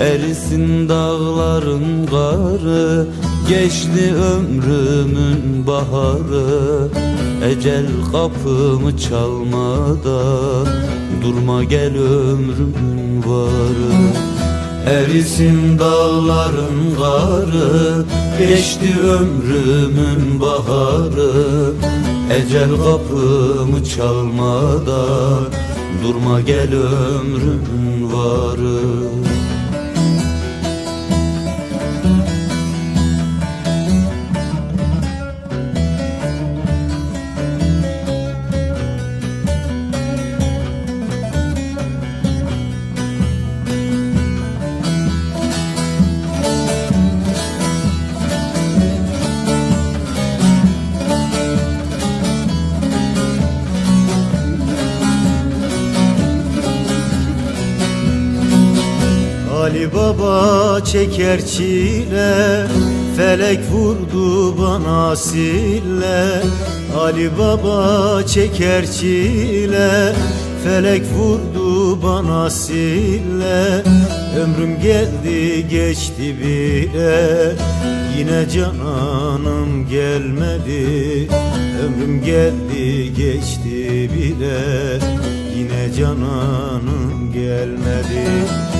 Erisin dağların karı Geçti ömrümün baharı. Ecel kapımı çalmadan Durma gel ömrümün varı. Erisin dağların karı Geçti ömrümün baharı. Ecel kapımı çalmadan Durma gel ömrümün varı Ali Baba çeker çile Felek vurdu bana sille. Ali Baba çeker çile Felek vurdu bana sille. Ömrüm geldi geçti bile Yine cananım gelmedi. Ömrüm geldi geçti bile Yine cananım gelmedi